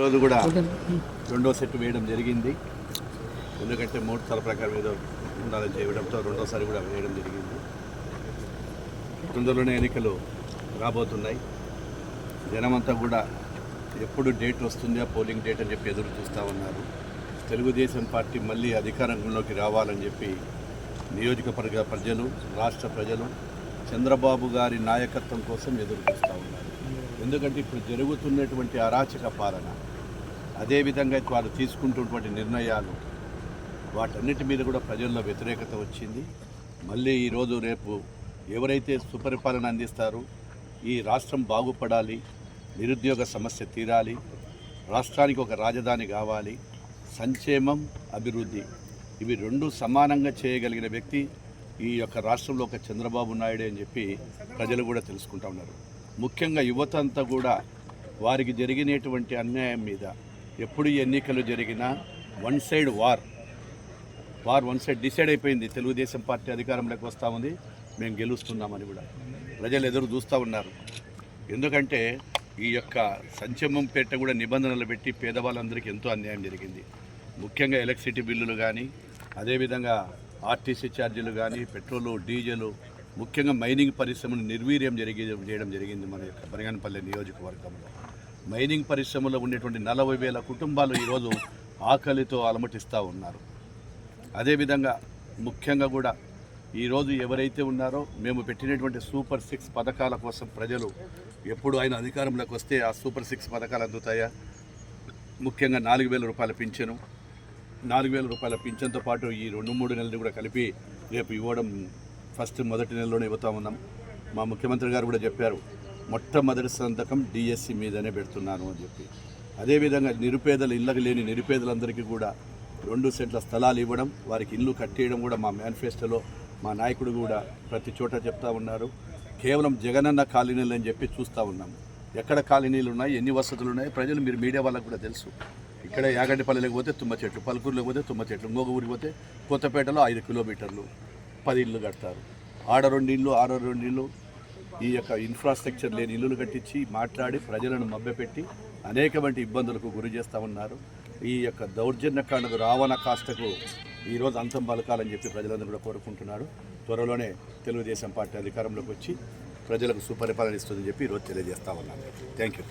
రోజు కూడా రెండో సెట్ వేయడం జరిగింది. ఎందుకంటే మూడు సార్ల ప్రకారం ఏదో ఉండాలని చేయడంతో రెండోసారి కూడా వేయడం జరిగింది. తొందరలోనే ఎన్నికలు రాబోతున్నాయి. జనమంతా కూడా ఎప్పుడు డేట్ వస్తుందా పోలింగ్ డేట్ అని చెప్పి ఎదురు చూస్తూ ఉన్నారు. తెలుగుదేశం పార్టీ మళ్ళీ అధికారంలోకి రావాలని చెప్పి నియోజకవర్గ ప్రజలు రాష్ట్ర ప్రజలు చంద్రబాబు గారి నాయకత్వం కోసం ఎదురు చూస్తూ ఉన్నారు. ఎందుకంటే ఇప్పుడు జరుగుతున్నటువంటి అరాచక పాలన అదేవిధంగా వారు తీసుకుంటున్నటువంటి నిర్ణయాలు వాటన్నిటి మీద కూడా ప్రజల్లో వ్యతిరేకత వచ్చింది. మళ్ళీ ఈరోజు రేపు ఎవరైతే సుపరిపాలన అందిస్తారో ఈ రాష్ట్రం బాగుపడాలి నిరుద్యోగ సమస్య తీరాలి రాష్ట్రానికి ఒక రాజధాని కావాలి సంక్షేమం అభివృద్ధి ఇవి రెండు సమానంగా చేయగలిగిన వ్యక్తి ఈ యొక్క రాష్ట్రంలో ఒక చంద్రబాబు నాయుడు అని చెప్పి ప్రజలు కూడా తెలుసుకుంటా ఉన్నారు. ముఖ్యంగా యువత అంతా కూడా వారికి జరిగినటువంటి అన్యాయం మీద ఎప్పుడు ఈ ఎన్నికలు జరిగినా one side war. War one side decide అయిపోయింది. తెలుగుదేశం పార్టీ అధికారంలోకి వస్తూ ఉంది. మేము గెలుస్తున్నామని కూడా. ప్రజలు ఎదురు చూస్తూ ఉన్నారు. ఎందుకంటే ఈ యొక్క సంక్షేమం పేట కూడా నిబంధనలు పెట్టి పేదవాళ్ళందరికీ ఎంతో అన్యాయం జరిగింది. ముఖ్యంగా ఎలక్ట్రిసిటీ బిల్లులు కానీ అదేవిధంగా ఆర్టీసీ ఛార్జీలు కానీ పెట్రోలు డీజిల్ ముఖ్యంగా మైనింగ్ పరిశ్రమను నిర్వీర్యం జరిగి చేయడం జరిగింది మన యొక్క బనగానపల్లి నియోజకవర్గంలో. మైనింగ్ పరిశ్రమలో ఉండేటువంటి నలభై వేల కుటుంబాలు ఈరోజు ఆకలితో అలమటిస్తూ ఉన్నారు. అదేవిధంగా ముఖ్యంగా కూడా ఈరోజు ఎవరైతే ఉన్నారో మేము పెట్టినటువంటి సూపర్ సిక్స్ పథకాల కోసం ప్రజలు ఎప్పుడు ఆయన అధికారంలోకి వస్తే ఆ సూపర్ సిక్స్ పథకాలు అందుతాయా? ముఖ్యంగా నాలుగు వేల రూపాయల పింఛను నాలుగు వేల రూపాయల పింఛన్తో పాటు ఈ రెండు మూడు నెలలు కూడా కలిపి రేపు ఇవ్వడం ఫస్ట్ మొదటి నెలలోనే ఇవ్వతా ఉన్నాం. మా ముఖ్యమంత్రి గారు కూడా చెప్పారు మొట్టమొదటి సంతకం డిఎస్సి మీదనే పెడుతున్నాను అని చెప్పి. అదేవిధంగా నిరుపేదలు ఇళ్ళకి లేని నిరుపేదలందరికీ కూడా రెండు సెంట్ల స్థలాలు ఇవ్వడం వారికి ఇల్లు కట్టేయడం కూడా మా మేనిఫెస్టోలో మా నాయకుడు కూడా ప్రతి చోట చెప్తా ఉన్నారు. కేవలం జగనన్న కాలనీలు అని చెప్పి చూస్తూ ఉన్నాం. ఎక్కడ కాలనీలు ఉన్నాయి ఎన్ని వసతులు ఉన్నాయి ప్రజలు మీరు మీడియా వాళ్ళకు కూడా తెలుసు. ఇక్కడ యాగంటిపల్లికి పోతే తుమ్మ చెట్లు పలుకూరులోకి పోతే తుమ్మ చెట్లు ఇంకొక ఊరికి పోతే కొత్తపేటలో ఐదు కిలోమీటర్లు పది ఇళ్ళు కడతారు. ఆడ రెండు ఇళ్ళు ఆరో రెండు ఇళ్ళు ఈ యొక్క ఇన్ఫ్రాస్ట్రక్చర్ లేని ఇల్లులు కట్టించి మాట్లాడి ప్రజలను మభ్యపెట్టి వంటి ఇబ్బందులకు గురి చేస్తూ ఉన్నారు. ఈ యొక్క దౌర్జన్యకాండకు రావణ కాష్టకు ఈరోజు అంతం పలకాలని చెప్పి ప్రజలందరూ కూడా కోరుకుంటున్నారు. త్వరలోనే తెలుగుదేశం పార్టీ అధికారంలోకి వచ్చి ప్రజలకు సుపరిపాలన ఇస్తుందని చెప్పి ఈరోజు తెలియజేస్తా ఉన్నాను. Thank you